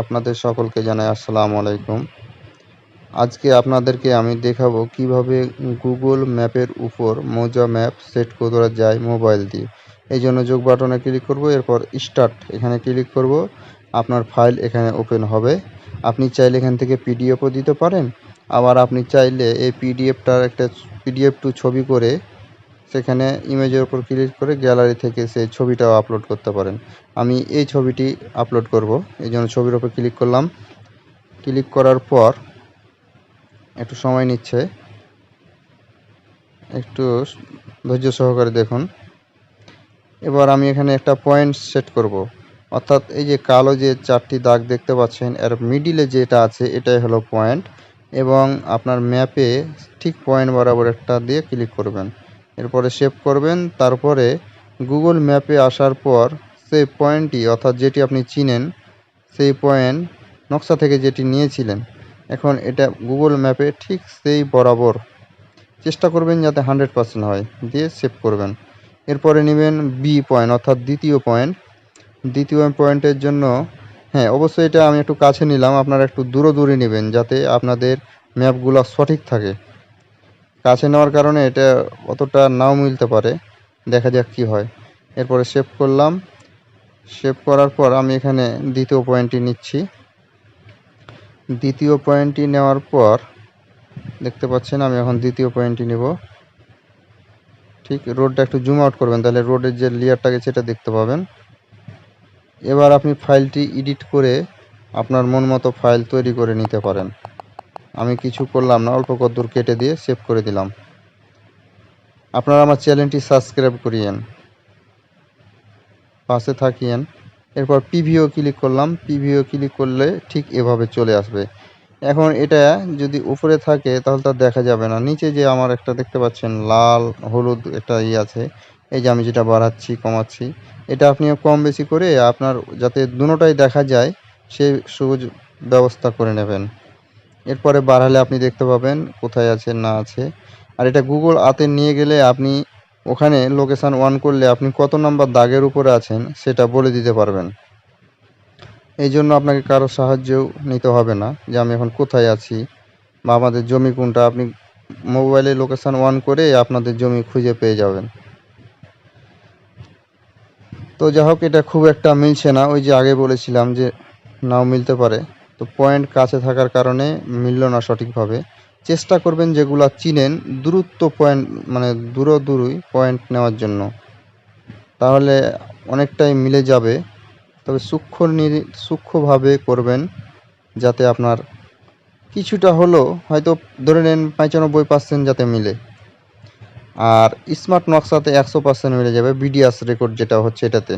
আপনাদের সকলকে জানাই আসসালামু আলাইকুম। আজকে আপনাদেরকে আমি দেখাবো কীভাবে গুগল ম্যাপের উপর মোজা ম্যাপ সেট করা যায় মোবাইল দিয়ে। এই জন্য যোগ বাটনে ক্লিক করব, এরপর স্টার্ট এখানে ক্লিক করব। আপনার ফাইল এখানে ওপেন হবে। আপনি চাইলে এখান থেকে পিডিএফও দিতে পারেন। আবার আপনি চাইলে এই পিডিএফটার একটা পিডিএফ টু ছবি করে সেখানে ইমেজের উপর ক্লিক করে গ্যালারি থেকে সেই ছবিটাও আপলোড করতে পারেন। আমি এই ছবিটি আপলোড করব। এই জন্য ছবির উপর ক্লিক করলাম। ক্লিক করার পর একটু সময় নিচ্ছে। একটু ধৈর্য সহকারে দেখুন। এবার আমি এখানে একটা পয়েন্ট সেট করব। অর্থাৎ এই যে কালো যে চারটি দাগ দেখতে পাচ্ছেন, এর মিডিলে যেটা আছে, এটাই হলো পয়েন্ট এবং আপনার ম্যাপে ঠিক পয়েন্ট বরাবর একটা দিয়ে ক্লিক করবেন। এরপরে সেভ করবেন। তারপরে গুগল ম্যাপে আসার পর সেই পয়েন্টটি অর্থাৎ যেটি আপনি চিনেন, সেই পয়েন্ট নকশা থেকে যেটি নিয়েছিলেন, এখন এটা গুগল ম্যাপে ঠিক সেই বরাবর চেষ্টা করবেন যাতে হান্ড্রেড পার্সেন্ট হয়, দিয়ে সেভ করবেন। এরপরে নেবেন বি পয়েন্ট অর্থাৎ দ্বিতীয় পয়েন্ট দ্বিতীয় পয়েন্টের জন্য হ্যাঁ অবশ্যই এটা আমি একটু কাছে নিলাম, আপনারা একটু দূরে দূরে নেবেন যাতে আপনাদের ম্যাপগুলো সঠিক থাকে। কাছে নেওয়ার কারণে এটা অতটা নাও মিলতে পারে। দেখা যাক কি হয়। এরপরে সেভ করলাম। সেভ করার পর আমি এখানে দ্বিতীয় পয়েন্টটি নিচ্ছি। দ্বিতীয় পয়েন্টটি নেওয়ার পর দেখতে পাচ্ছেন আমি এখন দ্বিতীয় পয়েন্টটি নেব। ঠিক রোডটা একটু জুম আউট করবেন, তাহলে রোডের যে লেয়ারটা গেছে সেটা দেখতে পাবেন। এবার আপনি ফাইলটি এডিট করে আপনার মন মতো ফাইল তৈরি করে নিতে পারেন। আমি কিছু করলাম না, অল্প কদ্দূর কেটে দিয়ে সেভ করে দিলাম। আপনারা আমার চ্যানেলটি সাবস্ক্রাইব করিয়েন, পাশে থাকিয়েন। এরপর পিভিও ক্লিক করলাম পিভিও ক্লিক করলে ঠিক এভাবে চলে আসবে। এখন এটা যদি উপরে থাকে, তাহলে তার দেখা যাবে না। নিচে যে আমার একটা দেখতে পাচ্ছেন, লাল, হলুদ একটা ই আছে, এই যে আমি যেটা বাড়াচ্ছি, কমাচ্ছি, এটা আপনি কম বেশি করে আপনার যাতে দুটোটাই দেখা যায়, সেই সবুজ ব্যবস্থা করে নেবেন। এরপরে বাড়ালে আপনি দেখতে পাবেন কোথায় আছে, না আছে। আর এটা গুগল আতে নিয়ে গেলে আপনি ওখানে লোকেশান ওয়ান করলে আপনি কত নাম্বার দাগের উপরে আছেন সেটা বলে দিতে পারবেন। এই জন্য আপনাকে কারও সাহায্য নিতে হবে না যে আমি এখন কোথায় আছি বা আমাদের জমি কোনটা। আপনি মোবাইলে লোকেশান ওয়ান করে আপনাদের জমি খুঁজে পেয়ে যাবেন। তো যাই হোক, এটা খুব একটা মিলছে না। ওই যে আগে বলেছিলাম যে নাও মিলতে পারে। তো পয়েন্ট কাছে থাকার কারণে মিলল না সঠিকভাবে। চেষ্টা করবেন যেগুলো চিনেন, দূরত্ব পয়েন্ট মানে দূর দূরই পয়েন্ট নেওয়ার জন্য। তাহলে অনেকটাই মিলে যাবে। তবে সূক্ষ্ম নিরি, সূক্ষ্মভাবে করবেন যাতে আপনার কিছুটা হলো হয়তো ধরে নেন পঁচানব্বই পার্সেন্ট যাতে মিলে। আর স্মার্ট নকশাতে একশো পার্সেন্ট মিলে যাবে বিডিএস রেকর্ড যেটা হচ্ছে এটাতে।